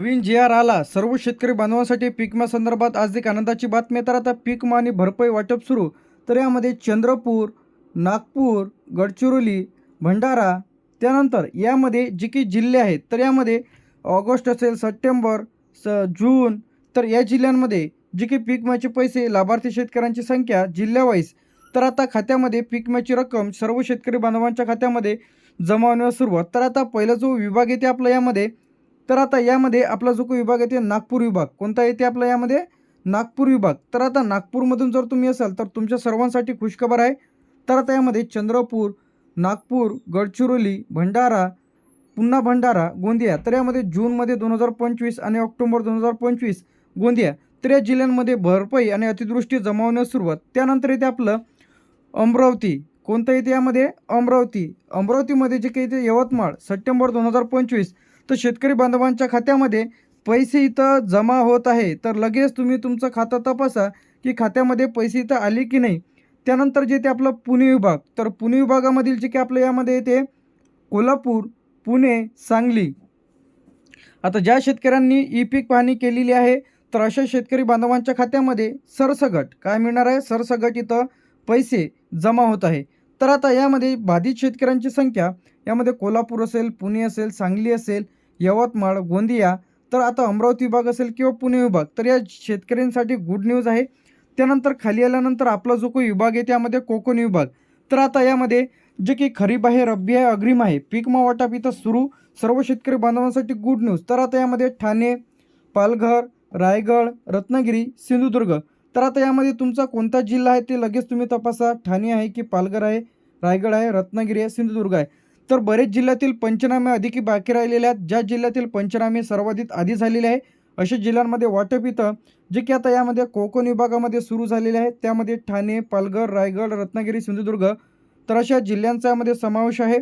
नवीन जी R आला. सर्व शेतकरी बांधवांसाठी पीकमा संदर्भात आज एक आनंदाची बातमी तर आता पीकमा आणि भरपाई वाटप सुरू. तर यामध्ये चंद्रपूर नागपूर गडचिरोली भंडारा त्यानंतर यामध्ये जे की जिल्हे आहेत तर यामध्ये ऑगस्ट असेल सप्टेंबर स जून तर या जिल्ह्यांमध्ये जे की पीकमाचे पैसे लाभार्थी शेतकऱ्यांची संख्या जिल्ह्यावाईज. तर आता खात्यामध्ये पीकमाची रक्कम सर्व शेतकरी बांधवांच्या खात्यामध्ये जमा होण्यास सुरुवात. तर आता पहिला जो विभाग येते आपला यामध्ये तर आता यामध्ये आपला जो काही विभाग आहे ते नागपूर विभाग. कोणता येते आपला यामध्ये? नागपूर विभाग. तर आता नागपूरमधून जर तुम्ही असाल तर तुमच्या सर्वांसाठी खुशखबर आहे. तर आता यामध्ये चंद्रपूर नागपूर गडचिरोली भंडारा पुन्हा भंडारा गोंदिया. तर यामध्ये जूनमध्ये दोन हजार पंचवीस आणि ऑक्टोबर दोन हजार पंचवीस गोंदिया. तर या जिल्ह्यांमध्ये भरपाई आणि अतिदृष्टी जमावण्यास सुरुवात. त्यानंतर येते आपलं अमरावती. कोणतं येते यामध्ये? अमरावती. अमरावतीमध्ये जे काही येते यवतमाळ. सप्टेंबर दोन हजार पंचवीस. तर शेतकरी बांधवांच्या खात्यामध्ये पैसे इथं जमा होत आहे. तर लगेच तुम्ही तुमचं खातं तपासा की खात्यामध्ये पैसे इथं आले की नाही. त्यानंतर जे ते आपलं पुणे विभाग तर पुणे विभागामधील जे काही आपलं यामध्ये येते कोल्हापूर पुणे सांगली. आता ज्या शेतकऱ्यांनी ई पीक पाहणी केलेली आहे तर अशा शेतकरी बांधवांच्या खात्यामध्ये सरसगट काय मिळणार आहे? सरसगट इथं पैसे जमा होत आहे. तर आता यामध्ये बाधित शेतकऱ्यांची संख्या यामध्ये कोल्हापूर असेल पुणे असेल सांगली असेल यवतमाळ गोंदिया तर आता अमरावती विभाग असेल किंवा पुणे विभाग तर या शेतकऱ्यांसाठी गुड न्यूज आहे. त्यानंतर खाली आल्यानंतर आपला जो काही विभाग आहे त्यामध्ये कोकण विभाग. तर आता यामध्ये जे की खरीप आहे रब्बी आहे अग्रिम आहे पीक मा वाटप इथं सुरू. सर्व शेतकरी बांधवांसाठी गुड न्यूज तर आता यामध्ये ठाणे पालघर रायगड रत्नागिरी सिंधुदुर्ग. तर आता यामध्ये तुमचा कोणता जिल्हा आहे ते लगेच तुम्ही तपासा. ठाणे आहे की पालघर आहे रायगड आहे रत्नागिरी आहे सिंधुदुर्ग आहे. तर बरेच जिल्ह्यातील पंचनामे अधिकी बाकी राहिलेले आहेत. ज्या जिल्ह्यातील पंचनामे सर्वाधिक आधी झालेले आहे अशा जिल्ह्यांमध्ये वाटप इथं जे की आता यामध्ये कोकण विभागामध्ये सुरू झालेले आहेत. त्यामध्ये ठाणे पालघर रायगड रत्नागिरी सिंधुदुर्ग तर अशा जिल्ह्यांचा यामध्ये समावेश आहे.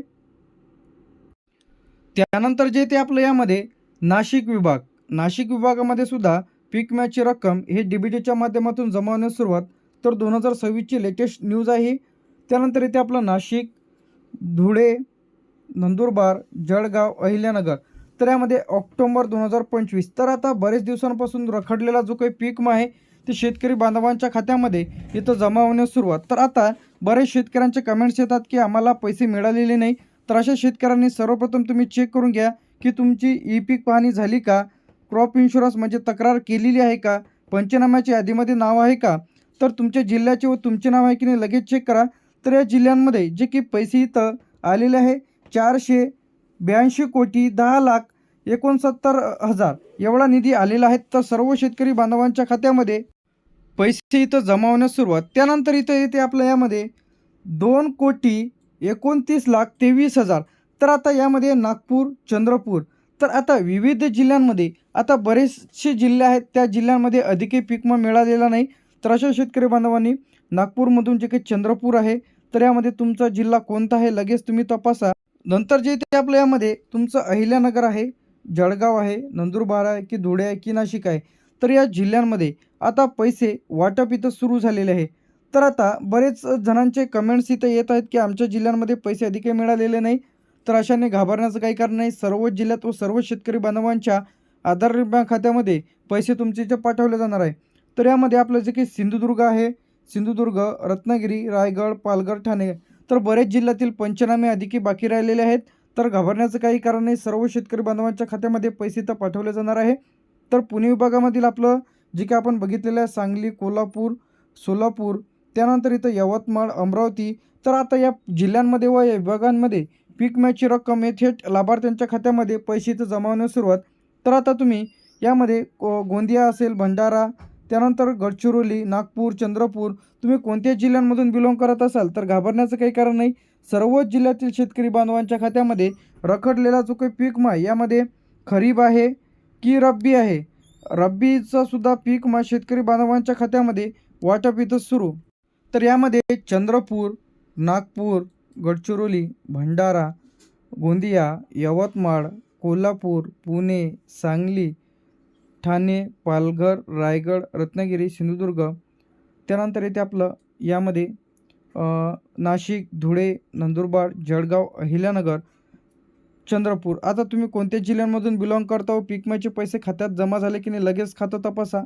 त्यानंतर जे ते आपलं यामध्ये नाशिक विभाग. नाशिक विभागामध्ये सुद्धा पीक विम्याची रक्कम हे डी बी माध्यमातून जमा होण्यास सुरुवात. तर दोन हजार सव्वीसची लेटेस्ट न्यूज आहे. त्यानंतर इथे आपलं नाशिक धुळे नंदुरबार जळगाव अहिल्यानगर. तर यामध्ये ऑक्टोबर दोन हजार पंचवीस. तर आता बरेच दिवसांपासून रखडलेला जो काही पीक आहे ते शेतकरी बांधवांच्या खात्यामध्ये इथं जमा होण्यास सुरुवात. तर आता बरेच शेतकऱ्यांचे कमेंट्स येतात की आम्हाला पैसे मिळालेले नाही. तर अशा शेतकऱ्यांनी सर्वप्रथम तुम्ही चेक करून घ्या की तुमची ई पीक पाहणी झाली का? क्रॉप इन्शुरन्स म्हणजे तक्रार केलेली आहे का? पंचनाम्याच्या यादीमध्ये नाव आहे का? तर तुमच्या जिल्ह्याचे व तुमचे नाव आहे की नाही लगेच चेक करा. तर या जिल्ह्यांमध्ये जे की पैसे इथं आलेले आहे चारशे ब्याऐंशी कोटी दहा लाख एकोणसत्तर हजार एवढा निधी आलेला आहे. तर सर्व शेतकरी बांधवांच्या खात्यामध्ये पैसे इथं जमा होण्यास सुरुवात. त्यानंतर इथं येते आपल्या यामध्ये दोन कोटी एकोणतीस लाख तेवीस हजार. तर आता यामध्ये नागपूर चंद्रपूर. तर आता विविध जिल्ह्यांमध्ये आता बरेचसे जिल्हे आहेत त्या जिल्ह्यांमध्ये अधिकही पीक मिळालेला नाही. तर अशा शेतकरी बांधवांनी नागपूरमधून जे काही चंद्रपूर आहे तर यामध्ये तुमचा जिल्हा कोणता आहे लगेच तुम्ही तपासा. नंतर जे ते आपल्या यामध्ये तुमचं अहिल्यानगर आहे जळगाव आहे नंदुरबार आहे की धुळे आहे की नाशिक आहे तर या जिल्ह्यांमध्ये आता पैसे वाटप इथं सुरू झालेले आहे. तर आता बरेच जणांचे कमेंट्स इथं येत आहेत की आमच्या जिल्ह्यांमध्ये पैसे अधिक मिळालेले नाही. तर अशाने घाबरण्याचं काही कारण नाही. सर्व जिल्ह्यात व सर्व शेतकरी बांधवांच्या आधार बँक खात्यामध्ये पैसे तुमचे इथे पाठवले जाणार आहे. तर यामध्ये आपलं जे की सिंधुदुर्ग आहे सिंधुदुर्ग रत्नागिरी रायगड पालघर ठाणे तर बरेच जिल्ह्यातील पंचनामे अधिकी बाकी राहिलेले आहेत. तर घाबरण्याचं काही कारण नाही. सर्व शेतकरी बांधवांच्या खात्यामध्ये पैसे तर पाठवले जाणार आहे. तर पुणे विभागामधील आपलं जे काही आपण बघितलेलं आहे सांगली कोल्हापूर सोलापूर त्यानंतर इथं यवतमाळ अमरावती तर आता या जिल्ह्यांमध्ये व या विभागांमध्ये पीक विम्याची रक्कम हे थेट लाभार्थ्यांच्या खात्यामध्ये पैसे इथं जमावण्यास सुरुवात. तर आता तुम्ही यामध्ये को गोंदिया असेल भंडारा त्यानंतर गडचिरोली नागपूर चंद्रपूर तुम्ही कोणत्या जिल्ह्यांमधून बिलॉंग करत असाल तर घाबरण्याचं काही कारण नाही. सर्वच जिल्ह्यातील शेतकरी बांधवांच्या खात्यामध्ये रखडलेला जो काही पीक यामध्ये खरीप आहे की रब्बी आहे? रब्बीचा सुद्धा पीक विमा शेतकरी बांधवांच्या खात्यामध्ये वाटप इथं सुरू. तर यामध्ये चंद्रपूर नागपूर गडचिरोली भंडारा गोंदिया यवतमाळ कोल्हापूर पुणे सांगली ठाणे पालघर रायगड रत्नागिरी सिंधुदुर्ग. त्यानंतर येते आपलं यामध्ये नाशिक धुळे नंदुरबार जळगाव अहिल्यानगर चंद्रपूर. आता तुम्ही कोणत्या जिल्ह्यांमधून बिलॉंग करता व पीक विम्याचे पैसे खात्यात जमा झाले की नाही? लगेच खातं तपासा.